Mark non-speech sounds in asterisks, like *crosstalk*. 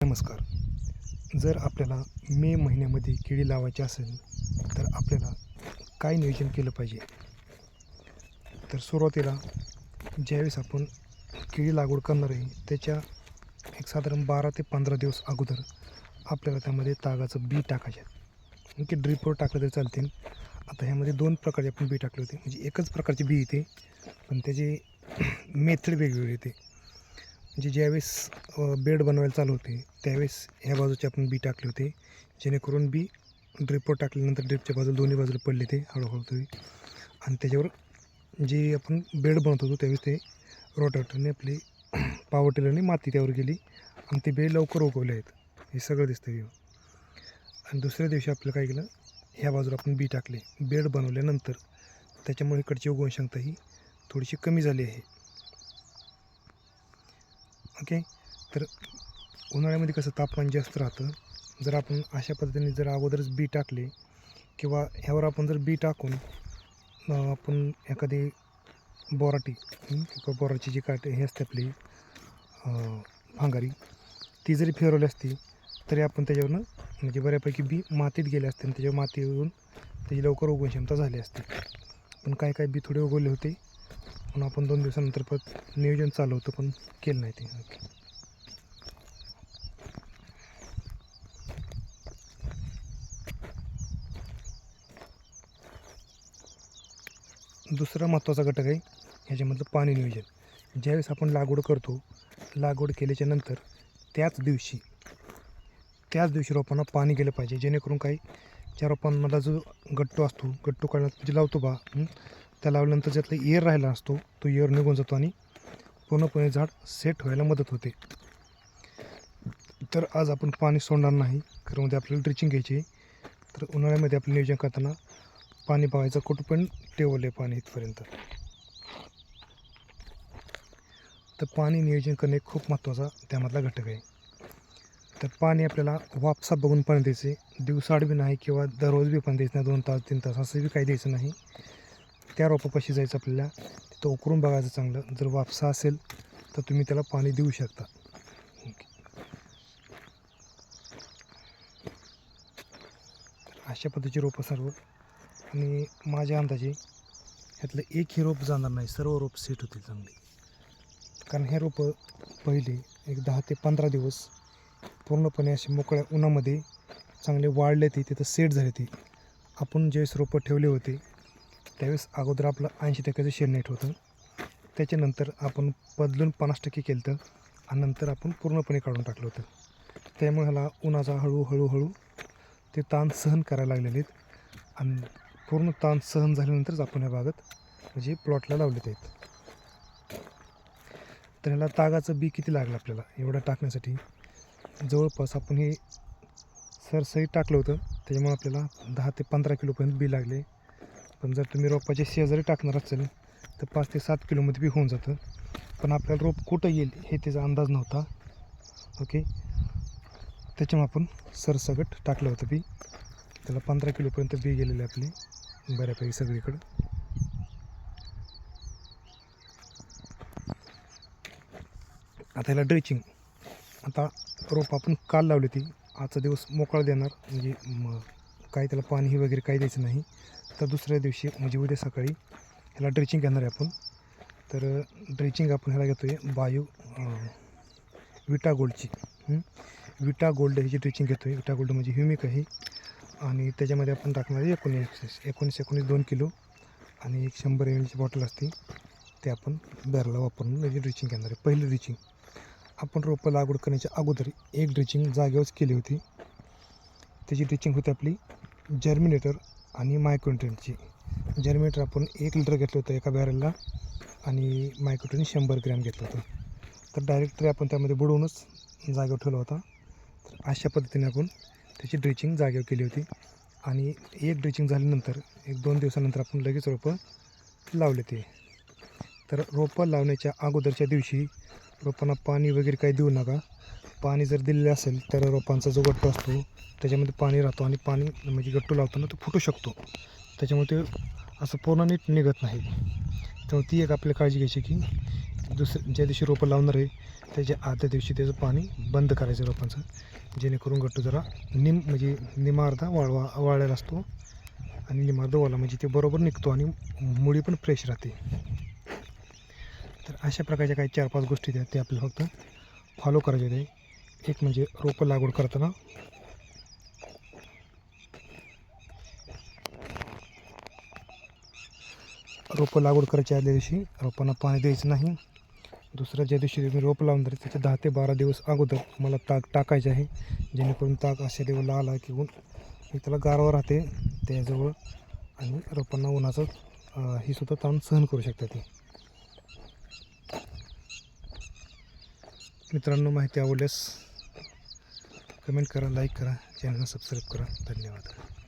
नमस्कार. जर आपल्याला मे महिन्यामध्ये केळी लावायची असेल तर आपल्याला काय नियोजन केलं पाहिजे? तर सुरुवातीला ज्यावेळेस आपण केळी लागवड करणार आहे त्याच्या एक साधारण बारा ते पंधरा दिवस अगोदर आपल्याला त्यामध्ये तागाचं बी टाकायचे आहे. की ड्रिपवर टाकलं तरी चालते आता ह्यामध्ये दोन प्रकारचे आपण बी टाकले होते. म्हणजे एकच प्रकारचे बी येते पण त्याचे *clears throat* मेथड वेगवेगळे येते. म्हणजे ज्यावेळेस बेड बनवायला चालू होते त्यावेळेस ह्या बाजूचे आपण बी टाकले होते. जेणेकरून बी ड्रिपवर टाकल्यानंतर ड्रिपच्या बाजूला दोन्ही बाजूला पडले ते हळूहळू तरी. आणि त्याच्यावर जे आपण बेड बनवत होतो त्यावेळेस ते रोटावटरने आपली *clears throat* पावर टिलरने माती त्यावर गेली आणि ते बेड लवकर उगवले आहेत. हे सगळं दिसतं आहे आणि दुसऱ्या दिवशी आपलं काय केलं ह्या बाजूला आपण बी टाकले. बेड बनवल्यानंतर त्याच्यामुळे इकडची उगवणक्षमता ही थोडीशी कमी झाली आहे. ओके? तर उन्हाळ्यामध्ये कसं तापमान जास्त राहतं. जर आपण अशा पद्धतीने जर अगोदरच बी टाकले किंवा ह्यावर आपण जर बी टाकून आपण एखादी बोराटी किंवा बोराची जी काटे हे असते आपली भांगारी ती जरी फिरवली असती तरी आपण त्याच्यावरनं म्हणजे बऱ्यापैकी बी मातीत गेले असते आणि त्याच्यावर माती येऊन त्याची लवकर उगवण क्षमता झाली असते. पण काय काय बी थोडे उगवले होते. पण आपण दोन दिवसानंतर परत नियोजन चालू होतं पण केलं नाही ते. ओके दुसरा महत्त्वाचा घटक आहे ह्याच्यामधलं पाणी नियोजन. ज्यावेळेस आपण लागवड करतो लागवड केल्याच्यानंतर त्याच दिवशी त्याच दिवशी रोपांना पाणी गेलं पाहिजे जेणेकरून काही ज्या रोपांमधला जो गट्टू असतो गट्टू काढण्यात जे लावतो बा त्या लावल्यानंतर ज्यातला एअर राहिला असतो तो एअर निघून जातो आणि पूर्णपणे झाड सेट व्हायला मदत होते. तर आज आपण पाणी सोडणार नाही घरामध्ये आपल्याला ड्रिचिंग घ्यायची आहे. तर उन्हाळ्यामध्ये आपलं नियोजन करताना पाणी बघायचं कुठं पण ठेवलं आहे पाणी इथपर्यंत. तर पाणी नियोजन करणे खूप महत्त्वाचा त्यामधला घटक आहे. तर पाणी आपल्याला वापसा बघून पण द्यायचे दिवसाआड बी नाही किंवा दररोज बी पण द्यायचं नाही दोन तास तीन तास असं बी काही द्यायचं नाही. त्या रोपापाशी जायचं आपल्याला तिथं उकरून बघायचं चांगलं. जर वापसा असेल तर तुम्ही त्याला पाणी देऊ शकता. अशा पद्धतीची रोपं सर्व. आणि माझ्या अंदाजे ह्यातलं एकही रोप जाणार नाही सर्व रोप सेट होतील चांगली. कारण हे रोपं पहिले एक दहा ते पंधरा दिवस पूर्णपणे असे मोकळ्या उन्हामध्ये चांगले वाढले ते तिथं सेट झाले ते. आपण ज्यावेळेस रोपं ठेवले होते त्यावेळेस अगोदर आपलं ऐंशी टक्क्याचं शेड नेट होतं. त्याच्यानंतर आपण बदलून पन्नास टक्के केलं होतं आणि नंतर आपण पूर्णपणे काढून टाकलं होतं. त्यामुळे ह्याला उन्हाचा हळूहळूहळू ते ताण सहन करायला लागलेले आहेत. आणि पूर्ण ताण सहन झाल्यानंतरच आपण ह्या बागत म्हणजे प्लॉटला लावलेत आहेत. तर ह्याला तागाचं बी किती लागलं आपल्याला? एवढं टाकण्यासाठी जवळपास आपण हे सरसरी टाकलं होतं. त्याच्यामुळे आपल्याला दहा ते पंधरा किलोपर्यंत बी लागले. पण जर तुम्ही रोपाचे शेजारी टाकणार असेल तर पाच ते सात किलोमध्ये बी होऊन जातं. पण आपल्याला रोप कुठं येईल हे त्याचा अंदाज नव्हता. ओके? त्याच्यामुळे आपण सरसगट टाकलं होतं बी. त्याला पंधरा किलोपर्यंत बी गेलेले आपले बऱ्यापैकी सगळीकडं. आता ह्याला ड्रेचिंग. आता रोप आपण काल लावली ती आजचा दिवस मोकळा देणार म्हणजे म काही त्याला पाणी वगैरे काही द्यायचं नाही. तर दुसऱ्या दिवशी म्हणजे उद्या सकाळी ह्याला ड्रेचिंग घेणार आहे आपण. तर ड्रेचिंग आपण ह्याला घेतो आहे बायो विटा गोल्डची. विटा गोल्ड ह्याची ड्रेचिंग घेतो आहे विटा गोल्ड म्हणजे ह्युमिक आहे. आणि त्याच्यामध्ये आपण टाकणार आहे एकोणीस एकोणीस एकोणीस दोन किलो. आणि एक शंभर एम एलची बॉटल असते ते आपण बॅरला वापरून त्याची ड्रिचिंग घेणार आहे. पहिली ड्रिचिंग आपण रोपं लागवड करण्याच्या अगोदर एक ड्रिचिंग जागेवरच केली होती. त्याची ड्रिचिंग होती आपली जर्मिनेटर आणि मायक्रोन्ट्रेनची जर्मिनेटर आपण एक लिटर घेतलं होतं एका बॅरलला आणि मायक्रोट्रेन शंभर ग्रॅम घेतलं होतं. तर डायरेक्टरी आपण त्यामध्ये बुडवूनच जागेवर ठेवला होता. तर अशा पद्धतीने आपण त्याची ड्रिचिंग जागेवर केली होती. आणि एक ड्रिचिंग झाल्यानंतर एक दोन दिवसानंतर आपण लगेच रोपं लावले ते. तर रोपं लावण्याच्या अगोदरच्या दिवशी रोपांना पाणी वगैरे काही देऊ नका. पाणी जर दिलेलं असेल तर रोपांचा जो गट्टू असतो त्याच्यामध्ये पाणी राहतो आणि पाणी म्हणजे गट्टू लावताना तो फुटू शकतो. त्याच्यामुळे ते असं पूर्ण नीट निघत नाही. त्यामुळे ती एक आपल्याला काळजी घ्यायची की दुसऱ्या ज्या दिवशी रोपं लावणार आहे त्याच्या आदल्या दिवशी त्याचं पाणी बंद करायचं रोपांचं जेणेकरून गट्टू जरा निम म्हणजे निमार्धा वाळवा वाळलेला असतो आणि निमार्धा वाला म्हणजे ते बरोबर निघतो आणि मुळी पण फ्रेश राहते. तर अशा प्रकारच्या काही चार पाच गोष्टी आहेत ते आपल्याला फक्त फॉलो करायचे होते एक म्हणजे रोपं लागवड करताना. रोपं लागवड करायची आदल्या दिवशी रोपांना पाणी द्यायचं नाही. दुसऱ्या ज्या दिवशी तुम्ही रोप लावून तरी त्याच्या दहा ते बारा दिवस अगोदर मला ताक टाकायचे आहे. जेणेकरून ताक अशा लेवलला आला की ऊन मी त्याला गारवा राहते त्याजवळ आणि रोपांना उन्हाचं ही सुद्धा ताण सहन करू शकतात ते. मित्रांनो माहिती आवडल्यास कमेंट करा लाईक करा चॅनलला सबस्क्राईब करा. धन्यवाद.